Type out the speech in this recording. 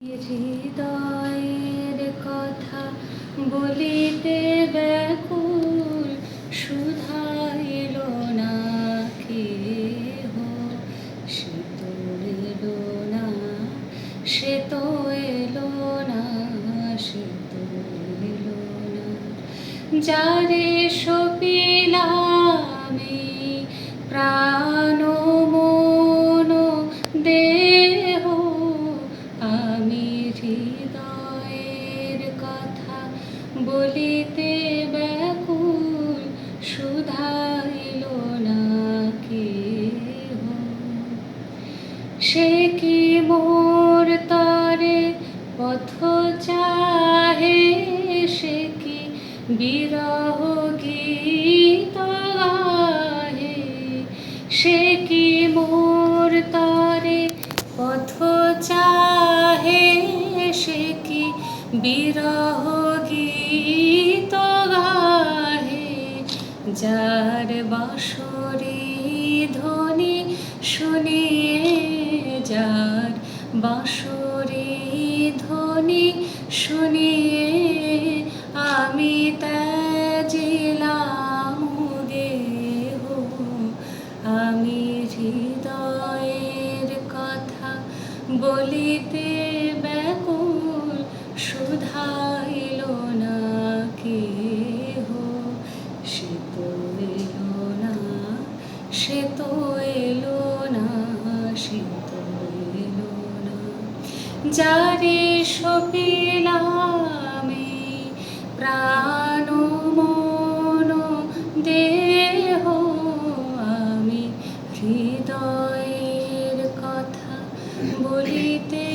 হৃদয়ের কথা বলিতে ব্যাকুল শুধাইল না কেহ। সে তো এলো না, সে তো এলো না, সে তো এলো না। যারে সপিলামি প্রাণ বলিতে ব্যাকুল শুধাইল না কেহ। সে কি মোর তরে পথ চাহে? সে কি বিরহ গীত গাহে? সে কি মোর তরে পথ চাহে? সে কি বিরহ গীত যার বাঁশরি ধ্বনি শুনিয়ে যার বাঁশরি ধ্বনি শুনিয়ে আমি ত্যাজিলাম গেহ আমি হৃদয়ের কথা বলিতে ব্যাকুল তো এলো না সে তো এলো না। যারে সপিলামে প্রাণ মন, দেহ আমি হৃদয়ের কথা বলিতে